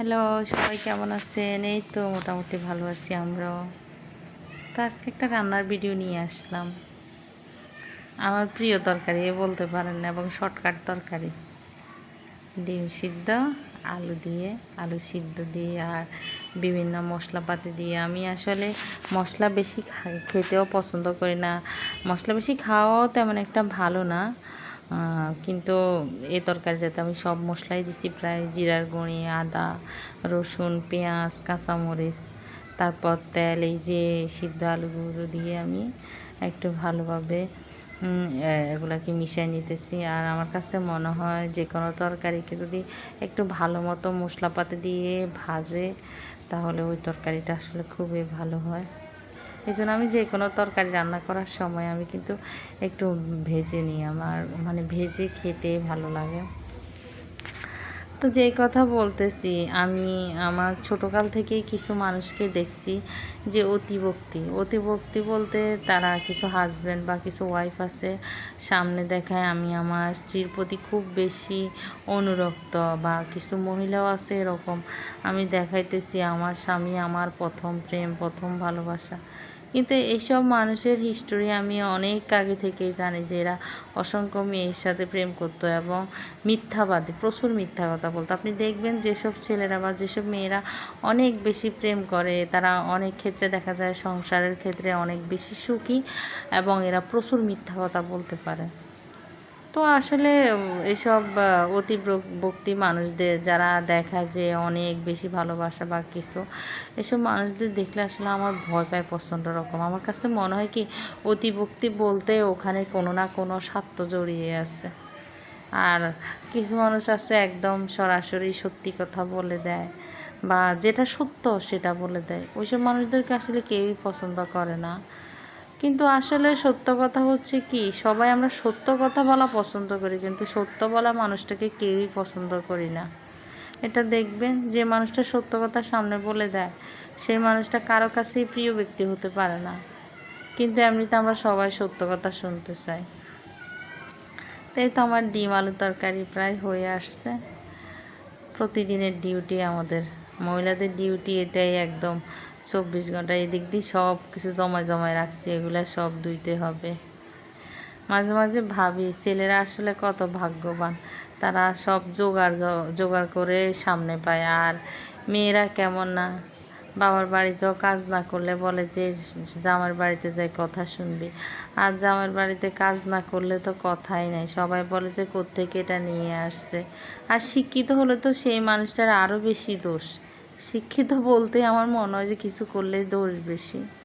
Hello, সবাই কেমন আছেন? এই তো মোটামুটি ভালো আছি আমরাও। তো আজকে একটা রান্নার ভিডিও নিয়ে আসলাম। আমার প্রিয় তরকারি, এ বলতে পারেন এবং শর্টকাট তরকারি। ডিম সিদ্ধ, আলু দিয়ে, আলু সিদ্ধ দিয়ে, আর বিভিন্ন মশলাপাতি দিয়ে। আমি আসলে মশলা বেশি খেতেও পছন্দ করি না। মশলা বেশি খাওয়াও তেমন একটা ভালো না। কিন্তু এই তরকারিটাতে আমি সব মশলাই দিছি, প্রায় জিরার গুঁড়ি, আদা, রসুন, পেঁয়াজ, কাঁচামরিচ, তারপর তেল, এই যে সিদ্ধ আলুগুলো দিয়ে আমি একটু ভালোভাবে এগুলাকে মিশিয়ে নিতেছি। আর আমার কাছে মনে হয় যে কোনো তরকারিকে যদি একটু ভালো মতো মশলাপাতি দিয়ে ভাজে, তাহলে ওই তরকারিটা আসলে খুবই ভালো হয়। এই জন্য আমি যে কোনো তরকারি রান্না করার সময় আমি কিন্তু একটু ভেজে নিই আমার মানে ভেজে খেতে ভালো লাগে। তো যেই কথা বলতেছি, আমি আমার ছোটোকাল থেকেই কিছু মানুষকে দেখছি যে অতিভক্তি। অতিভক্তি বলতে তারা কিছু হাজব্যান্ড বা কিছু ওয়াইফ আছে, সামনে দেখায় আমি আমার স্ত্রীর প্রতি খুব বেশি অনুরক্ত বা কিছু মহিলাও আছে এরকম। আমি দেখাইতেছি আমার স্বামী আমার প্রথম প্রেম, প্রথম ভালোবাসা। কিন্তু এইসব মানুষের হিস্টোরি আমি অনেক আগে থেকেই জানি যে এরা অসংখ্য মেয়ের সাথে প্রেম করত এবং মিথ্যাবাদী, প্রচুর মিথ্যা কথা বলতো। আপনি দেখবেন যেসব ছেলেরা বা যেসব মেয়েরা অনেক বেশি প্রেম করে, তারা অনেক ক্ষেত্রে দেখা যায় সংসারের ক্ষেত্রে অনেক বেশি সুখী এবং এরা প্রচুর মিথ্যা কথা বলতে পারে। তো আসলে এসব অতি ভক্তি মানুষদের যারা দেখা যে অনেক বেশি ভালোবাসা বা কিছু, এসব মানুষদের দেখলে আসলে আমার ভয় পায় প্রচণ্ড রকম। আমার কাছে মনে হয় কি অতি ভক্তি বলতে ওখানে কোনো না কোনো স্বার্থ জড়িয়ে আছে। আর কিছু মানুষ আছে একদম সরাসরি সত্যি কথা বলে দেয় বা যেটা সত্য সেটা বলে দেয়। ওইসব মানুষদেরকে আসলে কেউই পছন্দ করে না। কিন্তু আসলে সত্য কথা হচ্ছে কি, সবাই আমরা সত্য কথা বলা পছন্দ করি, কিন্তু সত্য বলা মানুষটাকে কেউই পছন্দ করি না। এটা দেখবেন, যে মানুষটা সত্য কথা সামনে বলে দেয়, সেই মানুষটা কারও কাছেই প্রিয় ব্যক্তি হতে পারে না। কিন্তু এমনিতে আমরা সবাই সত্য কথা শুনতে চাই। তাই তো আমার ডিম আলু তরকারি প্রায় হয়ে আসছে। প্রতিদিনের ডিউটি আমাদের, মহিলাদের ডিউটি এটাই একদম চব্বিশ ঘণ্টা এদিক দিয়ে সব কিছু জমায় জমায় রাখছি, এগুলো সব ধুইতে হবে। মাঝে মাঝে ভাবি, ছেলেরা আসলে কত ভাগ্যবান। তারা সব জোগাড় জোগাড় করে সামনে পায়, আর মেয়েরা কেমন না। বাবার বাড়িতেও কাজ না করলে বলে যে জামার বাড়িতে যাই কথা শুনবি। আর জামার বাড়িতে কাজ না করলে তো কথাই নাই। সবাই বলে যে, কোত্থেকে এটা নিয়ে আসছে? আর শিক্ষিত হলে তো সেই মানুষটার আরও বেশি দোষ। শিক্ষিত বলতে আমার মনে হয় যে কিছু করলে দোষ বেশি।